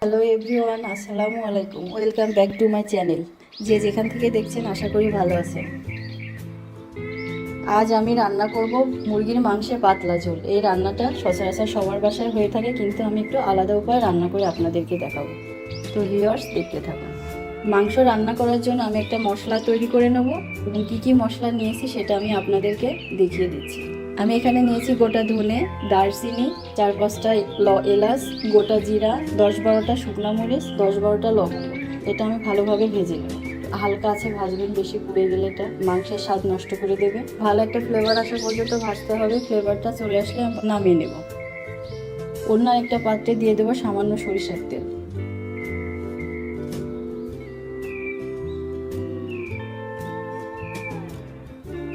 Hello everyone আসসালামু আলাইকুম welcome back to my channel যে যেখান থেকে দেখছেন, আশা করি ভালো আছেন। আজ আমি রান্না করব মুরগির মাংসের পাতলা ঝোল। এই রান্নাটা সচরাচর সবার বাসায় হয়ে থাকে, কিন্তু আমি একটু আলাদা উপায়ে রান্না করে আপনাদেরকে দেখাবো। তো ভিউয়ার্স দেখতে থাকুন। মাংস রান্না করার জন্য আমি একটা মশলা তৈরি করে নেব এবং কী কী মশলা নিয়েছি সেটা আমি আপনাদেরকে দেখিয়ে দিচ্ছি। আমি এখানে নিয়েছি গোটা ধনে, দারচিনি, চার পাঁচটা ল, এলাচ, গোটা জিরা, দশ বারোটা শুকনো মরিচ, দশ বারোটা লবঙ্গ। এটা আমি ভালোভাবে ভেজে নেব। হালকা আছে ভাজবেন, বেশি পুড়ে গেলে এটা মাংসের স্বাদ নষ্ট করে দেবে। ভালো একটা ফ্লেভার আসা পর্যন্ত ভাজতে হবে ফ্লেভারটা চলে আসলে নামিয়ে নেব। অন্য একটা পাত্রে দিয়ে দেবো সামান্য সরিষার তেল।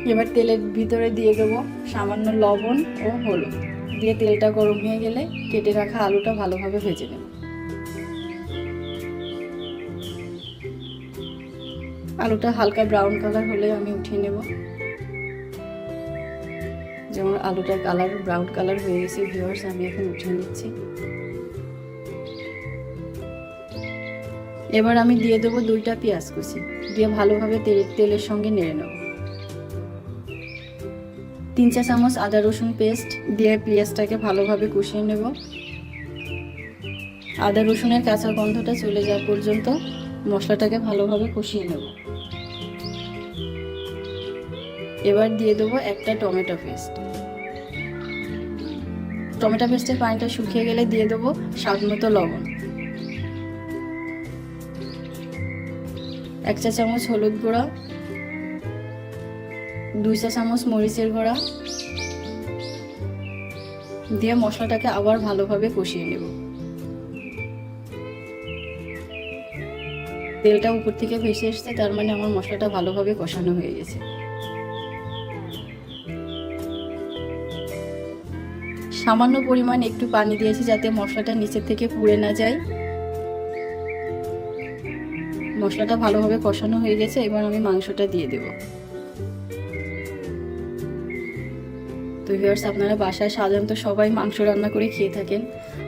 এবার তেলের ভিতরে দিয়ে দেবো সামান্য লবণ ও হলুদ। দিয়ে তেলটা গরম হয়ে গেলে কেটে রাখা আলুটা ভালোভাবে ভেজে নেব। আলুটা হালকা ব্রাউন কালার হলে আমি উঠিয়ে নেব। যেমন আলুটার কালার ব্রাউন কালার হয়ে গেছে ভিউয়ার্স আমি এখন উঠিয়ে নিচ্ছি। এবার আমি দিয়ে দেবো দুইটা পেঁয়াজ কুচি। দিয়ে ভালোভাবে তেল তেলের সঙ্গে নেড়ে নেব। তিন চা চামচ আদা রসুন পেস্ট দিয়ে পেঁয়াজটাকে ভালোভাবে কষিয়ে নেব। আদা রসুনের কাঁচা গন্ধটা চলে যাওয়া পর্যন্ত মশলাটাকে ভালোভাবে কষিয়ে নেব। এবার দিয়ে দেবো একটা টমেটো পেস্ট টমেটো পেস্টের পানিটা শুকিয়ে গেলে দিয়ে দেবো স্বাদ মতো লবণ। এক চা চামচ হলুদ গুঁড়া দুই চা চামচ মরিচের গুঁড়া দিয়ে মশলাটাকে আবার ভালোভাবে কষিয়ে নেব। তেলটা উপর থেকে ভেসে এসছে, তার মানে আমার মশলাটা ভালোভাবে কষানো হয়ে গেছে। সামান্য পরিমাণ একটু পানি দিয়েছি যাতে মশলাটা নিচের থেকে পুড়ে না যায়। মশলাটা ভালোভাবে কষানো হয়ে গেছে, এবার আমি মাংসটা দিয়ে দেবো। তো ভিউয়ার্স আপনারা বাসায় সাধারণত সবাই মাংস রান্না করে খেয়ে থাকেন।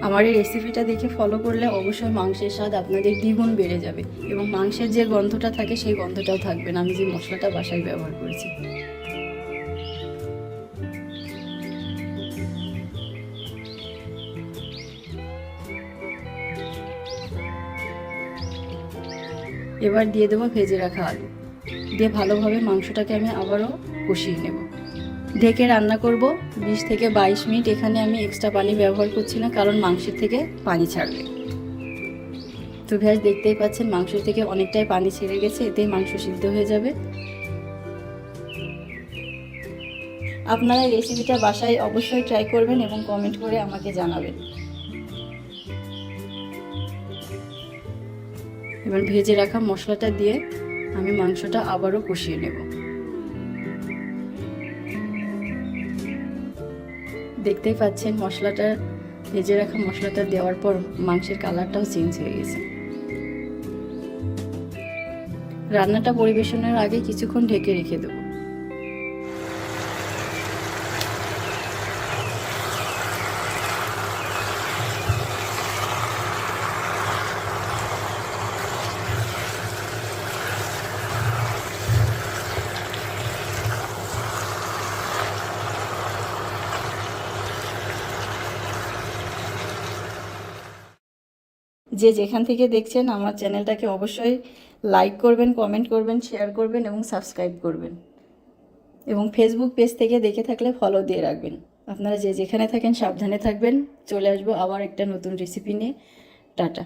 আমার এই রেসিপিটা দেখে ফলো করলে অবশ্যই মাংসের স্বাদ আপনাদের দ্বিগুণ বেড়ে যাবে এবং মাংসের যে গন্ধটা থাকে সেই গন্ধটাও থাকবে না। আমি যে মশলাটা বাসায় ব্যবহার করেছি। এবার দিয়ে দেবো ভেজে রাখা আলু। দিয়ে ভালোভাবে মাংসটাকে আমি আবারও কষিয়ে নেব। ঢেকে রান্না করব। বিশ থেকে বাইশ মিনিট এখানে আমি এক্সট্রা পানি ব্যবহার করছি না, কারণ মাংসের থেকে পানি ছাড়বে। তো ভ্যাস দেখতেই পাচ্ছেন মাংস থেকে অনেকটাই পানি ছেড়ে গেছে, এতেই মাংস সিদ্ধ হয়ে যাবে। আপনারা এই রেসিপিটা বাসায় অবশ্যই ট্রাই করবেন এবং কমেন্ট করে আমাকে জানাবেন। এবার ভেজে রাখা মশলাটা দিয়ে আমি মাংসটা আবারও কষিয়ে নেব। দেখতেই পাচ্ছেন, মশলাটা ভেজে রাখা মশলাটা দেওয়ার পর মাংসের কালারটাও চেঞ্জ হয়ে গেছে। রান্নাটা পরিবেশনের আগে কিছুক্ষণ ঢেকে রেখে দেবো। যে যেখান থেকে দেখছেন আমার চ্যানেলটাকে অবশ্যই লাইক করবেন কমেন্ট করবেন শেয়ার করবেন এবং সাবস্ক্রাইব করবেন। এবং ফেসবুক পেজ থেকে দেখে থাকলে ফলো দিয়ে রাখবেন। আপনারা যে যেখানে থাকেন সাবধানে থাকবেন। চলে আসব আবার একটা নতুন রেসিপি নিয়ে। টাটা।